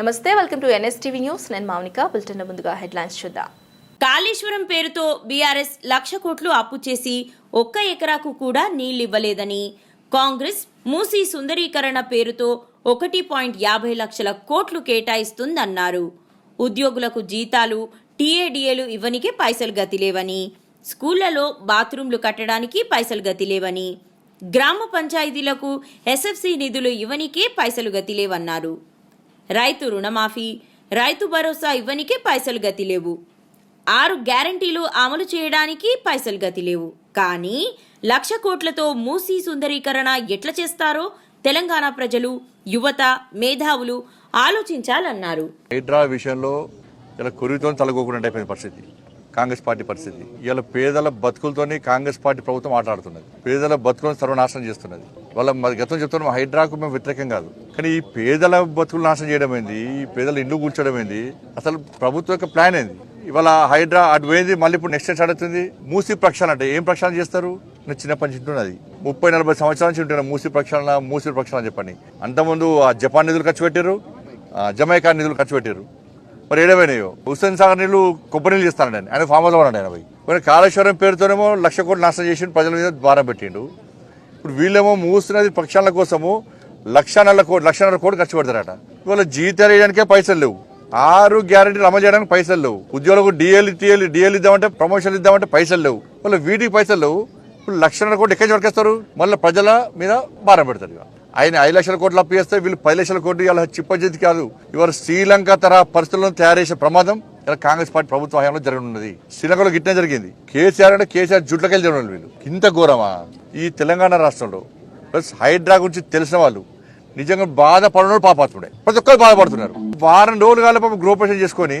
నమస్తే welcome to NSTV news. నేను Mounika bulletin ముందుగా హెడ్లైన్స్ చూద్దాం. కాళేశ్వరం పేరుతో బీఆర్ఎస్ లక్ష కోట్లు అప్పు చేసి ఒక్క ఎకరాకు కూడా నీళ్ళివ్వలేదని కాంగ్రెస్ మూసీ సుందరీకరణ పేరుతో ఒకటి పాయింట్ యాభై లక్షల కోట్లు కేటాయిస్తుందన్నారు. ఉద్యోగులకు జీతాలు టీఏడీఏలు ఇవ్వనికే పైసలు గతిలేవని స్కూళ్ళలో బాత్రూంలు కట్టడానికి పైసలు గతిలేవని గ్రామ పంచాయతీలకు ఎస్ఎఫ్సి నిధులు ఇవ్వనికే పైసలు గతిలేవన్నారు రైతు రుణమాఫీ రైతు భరోసా ఇవ్వనికే పైసలు గతి లేవు. ఆరు గ్యారంటీలు అమలు చేయడానికి పైసలు గతి లేవు. కానీ లక్ష కోట్లతో మూసీ సుందరీకరణ ఎట్లా చేస్తారో తెలంగాణ ప్రజలు యువత మేధావులు ఆలోచించాలన్నారు. హైడ్రా విషయంలో ఇలా తలగోకుండా అయిపోయిన పరిస్థితి. కాంగ్రెస్ పార్టీ పరిస్థితి. ఇవాళ పేదల బతుకులతోనే కాంగ్రెస్ పార్టీ ప్రభుత్వం ఆటాడుతున్నది పేదల బతుకులను సర్వనాశనం చేస్తున్నది. వాళ్ళ మరి గతం చెప్తున్నాం హైడ్రాకు మేము వ్యతిరేకం కాదు. కానీ ఈ పేదల బతుకులు నాశనం చేయడం ఏంది? ఈ పేదల ఇండ్లు కూల్చడం ఏంది? అసలు ప్రభుత్వం యొక్క ప్లాన్ ఏంది? ఇవాళ హైడ్రా అటు పోయింది మళ్ళీ ఇప్పుడు నెక్స్ట్ స్టార్ట్ అవుతుంది మూసి ప్రక్షాళన అంటే ఏం ప్రక్షాళన చేస్తారు? నేను చిన్నప్పటి నుంచి ఉంటున్నది ముప్పై నలభై సంవత్సరాల నుంచి ఉంటున్నా మూసి ప్రక్షాళన మూసి ప్రక్షాళన చెప్పండి. అంతకుముందు ఆ జపాన్ నిధులు ఖర్చు పెట్టారు జమైకా నిధులు ఖర్చు పెట్టారు మరి ఏడవైనాయో హుస్సేన్ సాగర్ నీళ్ళు కొబ్బరి నీళ్ళు చేస్తానండి ఆయన. ఆయన ఫామ్ హౌస్ ఉన్నాడు ఆయన పోయి. మరి కాళేశ్వరం పేరుతోనేమో లక్ష కోట్లు నాశనం చేసి ప్రజల మీద భారం పెట్టిండు. ఇప్పుడు వీళ్ళేమో మూస్తున్నది పక్షాల కోసము లక్ష నెల కోట్లు లక్ష నెల కోట్లు ఖర్చు పెడతారట. ఇవాళ జీతాలు వేయడానికే పైసలు లేవు. ఆరు గ్యారంటీలు అమలు చేయడానికి పైసలు లేవు. ఉద్యోగులకు డిఎల్ టీఎల్ డిఎల్ ఇద్దామంటే ప్రమోషన్ ఇద్దామంటే పైసలు లేవు. వాళ్ళ వీటికి పైసలు లేవు. ఇప్పుడు లక్షన్నర కోట్లు ఎక్కడి నుంచి వరకేస్తారు మళ్ళీ ప్రజల మీద భారం పెడతారు ఆయన ఐదు లక్షల కోట్లు అప్పిస్తే వీళ్ళు పది లక్షల కోట్లు ఇవాళ చిప్పజేతి కాదు. ఇవాళ శ్రీలంక తరహా పరిస్థితులను తయారు చేసే ప్రమాదం ఇలా కాంగ్రెస్ పార్టీ ప్రభుత్వ హయాంలో జరగనున్నది. శ్రీలంకలో గిట్నే జరిగింది. కేసీఆర్ అంటే కేసీఆర్ జుట్లకెళ్ళి జరగడం వీళ్ళు. ఇంత ఘోరమా? ఈ తెలంగాణ రాష్ట్రంలో. ప్లస్ హైడ్రా గురించి తెలిసిన వాళ్ళు నిజంగా బాధపడడం పాపాత్ముడే. ప్రతి ఒక్కరు బాధపడుతున్నారు. వారం రోజులు కాలే పాపం గృహప్రవేశం చేసుకొని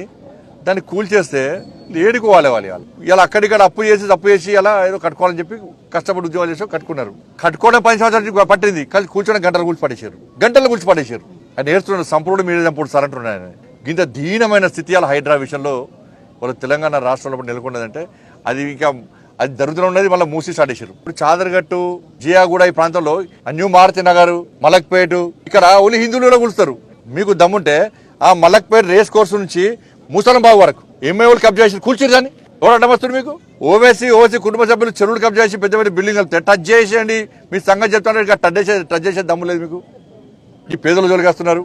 దాన్ని కూల్చేస్తే ఏడుకు వాళ్ళే వాళ్ళు. వాళ్ళు ఇలా అక్కడిక్కడ అప్పు చేసి అప్పు చేసి అలా ఏదో కట్టుకోవాలని చెప్పి కష్టపడి ఉద్యోగాలు చేసి కట్టుకున్నారు. కట్టుకోవడం పది సంవత్సరాలు పట్టింది. కలిసి కూర్చోడం గంటలు కూల్చి పడేశారు. గంటలు కూల్చి పడేశారు. ఆయన నేర్చుకున్న సంపూర్ణ మీద చంపుడు సార్ అంటున్నాను ఇంత దీనమైన స్థితి అలా హైడ్రా విషయంలో వాళ్ళ తెలంగాణ రాష్ట్రంలో ఇప్పుడు నెలకొన్నదంటే అది ఇంకా అది జరుగుతూనే ఉన్నది మళ్ళీ మూసి స్టార్ట్ చేశారు. ఇప్పుడు చాదరగట్టు జియాగూడ ఈ ప్రాంతంలో న్యూ మారుతి నగర్ మలక్పేట ఇక్కడ ఓన్లీ హిందువులు కూడా కూలుస్తారు. మీకు దమ్ముంటే ఆ మలక్పేట రేస్ కోర్సు నుంచి ముసలంబాబు వరకు. ఎంఏఓలు కబ్జా చేసి కూల్చారు దాన్ని? ఎవరు అడ్డమస్తుడు మీకు? ఓవేసీ ఓవైసీ కుటుంబ సభ్యులు చెరువులు కబ్జా చేసి పెద్ద పెద్ద బిల్డింగ్ టచ్ చేసేయండి. మీ సంగతి చెప్తాను టచ్ చేసే టచ్ చేసే దమ్ము లేదు మీకు. ఈ పేదలు జోలికేస్తున్నారు